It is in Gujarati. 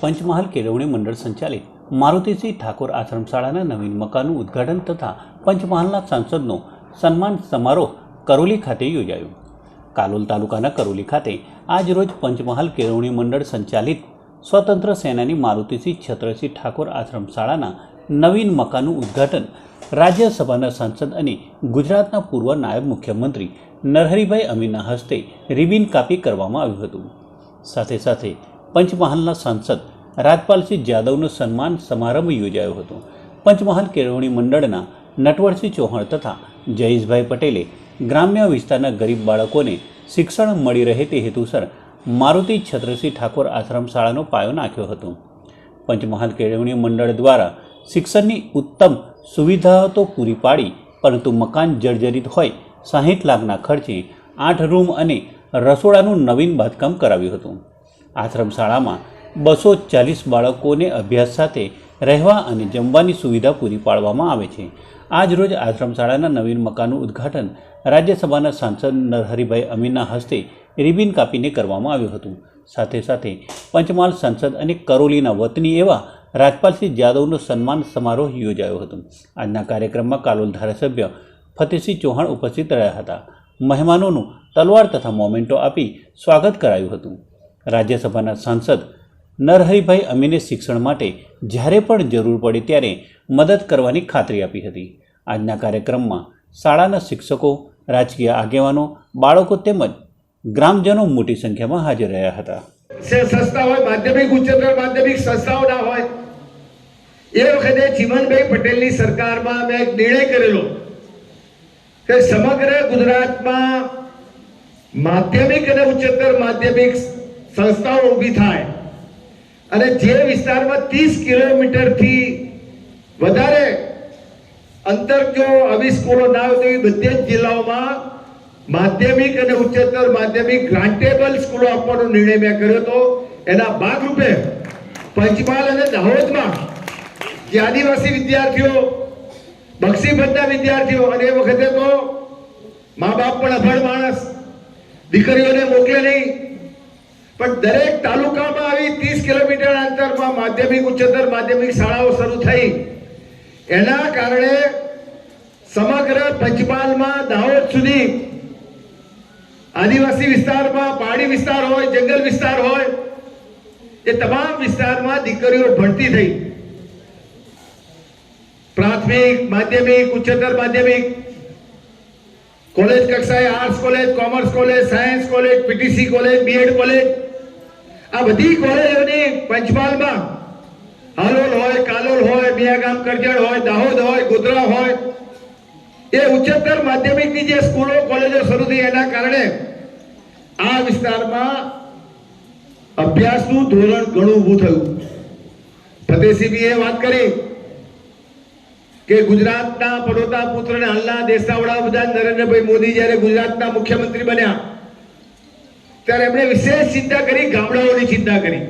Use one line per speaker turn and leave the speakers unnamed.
પંચમહાલ કેળવણી મંડળ સંચાલિત મારુતિસિંહ ઠાકોર આશ્રમશાળાના નવીન મકાનનું ઉદ્ઘાટન તથા પંચમહાલના સાંસદનો સન્માન સમારોહ કરોલી ખાતે યોજાયો. કાલોલ તાલુકાના કરોલી ખાતે આજરોજ પંચમહાલ કેળવણી મંડળ સંચાલિત સ્વતંત્ર સેનાની મારુતિસિંહ છત્રસિંહ ઠાકોર આશ્રમશાળાના નવીન મકાનનું ઉદ્ઘાટન રાજ્યસભાના સાંસદ અને ગુજરાતના પૂર્વ નાયબ મુખ્યમંત્રી નરહરિભાઈ અમીના હસ્તે રિબિન કાપી કરવામાં આવ્યું હતું. સાથે સાથે પંચમહાલના સાંસદ રાજપાલસિંહ જાદવનો સન્માન સમારંભ યોજાયો હતો. પંચમહાલ કેળવણી મંડળના નટવરસિંહ ચૌહાણ તથા જયેશભાઈ પટેલે ગ્રામ્ય વિસ્તારના ગરીબ બાળકોને શિક્ષણ મળી રહે તે હેતુસર મારુતિ છત્રસિંહ ઠાકોર આશ્રમ શાળાનો પાયો નાખ્યો હતો. પંચમહાલ કેળવણી મંડળ દ્વારા શિક્ષણની ઉત્તમ સુવિધાઓ તો પૂરી પાડી, પરંતુ મકાન જર્જરિત હોય સાહીઠ લાખના ખર્ચે આઠ રૂમ અને રસોડાનું નવીન બાંધકામ કરાવ્યું હતું. આશ્રમ શાળામાં બસો ચાલીસ બાળકોને અભ્યાસ સાથે રહેવા અને જમવાની સુવિધા પૂરી પાડવામાં આવે છે. આજ રોજ આશ્રમ શાળાના નવીન મકાનનું ઉદ્ઘાટન રાજ્યસભાના સાંસદ નરહરિભાઈ અમીરના હસ્તે રિબિન કાપીને કરવામાં આવ્યું હતું. સાથે સાથે પંચમહાલ સાંસદ અને કરોલીના વતની એવા રાજપાલસિંહ જાદવનો સન્માન સમારોહ યોજાયો હતો. આજના કાર્યક્રમમાં કાલોલ ધારાસભ્ય ફતેહસિંહ ચૌહાણ ઉપસ્થિત રહ્યા હતા. મહેમાનોનું તલવાર તથા મોમેન્ટો આપી સ્વાગત કરાયું હતું. રાજ્યસભાના સાંસદ નરહરિભાઈ અમીને શિક્ષણ માટે જ્યારે પણ જરૂર પડે ત્યારે મદદ કરવાની ખાતરી આપી હતી. આજના કાર્યક્રમમાં શાળાના શિક્ષકો, રાજકીય આગેવાનો, બાળકો તેમજ ગ્રામજનો મોટી સંખ્યામાં હાજર રહ્યા હતા.
સંસ્થા હોય, માધ્યમિક ઉચ્ચતર માધ્યમિક સંસ્થાઓ ના હોય, એ વખતે ચીમનભાઈ પટેલની સરકારમાં મેં એક નિર્ણય કરેલો કે સમગ્ર ગુજરાતમાં માધ્યમિક અને ઉચ્ચતર માધ્યમિક સંસ્થાઓ ઊભી થાય. અને જે વિસ્તારમાં ત્રીસ કિલોમીટરથી વધારે અંતર જો આવી સ્કૂલો ના હોય તો બધે જ જિલ્લાઓમાં માધ્યમિક અને ઉચ્ચતર માધ્યમિક ગ્રાન્ટેબલ સ્કૂલો આપવાનો નિર્ણય મેં કર્યો હતો. એના ભાગરૂપે પંચમહાલ અને દાહોદમાં જે આદિવાસી વિદ્યાર્થીઓ બક્ષીબંધના વિદ્યાર્થીઓ અને એ વખતે તો મા બાપ પણ અભણ માણસ, દીકરીઓને મોકલે નહીં. પણ દરેક તાલુકામાં આવી ત્રીસ કિલોમીટર અંતરમાં માધ્યમિક, ઉચ્ચતર માધ્યમિક શાળાઓ શરૂ થઈ. એના કારણે સમગ્ર પંચમહાલમાં દાહોદ સુધી આદિવાસી વિસ્તારમાં પહાડી વિસ્તાર હોય, જંગલ વિસ્તાર હોય, એ તમામ વિસ્તારમાં દીકરીઓ ભણતી થઈ. પ્રાથમિક, માધ્યમિક, ઉચ્ચતર માધ્યમિક, કોલેજ કક્ષાએ arts college, commerce college, science college, PTC college, B Ed college આ બધી કોલેજોની પંચમહાલમાં હાલોલ હોય, કાલોલ હોય, મિયાગામ, કરજણ હોય, દાહોદ હોય, ગોધરા હોય, એ ઉચ્ચતર માધ્યમિકની જે સ્કૂલો, કોલેજો શરૂ થઈ એના કારણે આ વિસ્તારમાં અભ્યાસનું ધોરણ ઘણું ઊભું થયું. ફતેહસિંહજીએ વાત કરી કે ગુજરાતના પડોતા પુત્ર અને હાલના દેશના વડાપ્રધાન નરેન્દ્રભાઈ મોદી જ્યારે ગુજરાતના મુખ્યમંત્રી બન્યા ત્યારે એમણે વિશેષ ચિંતા કરી ગામડાઓની ચિંતા કરી.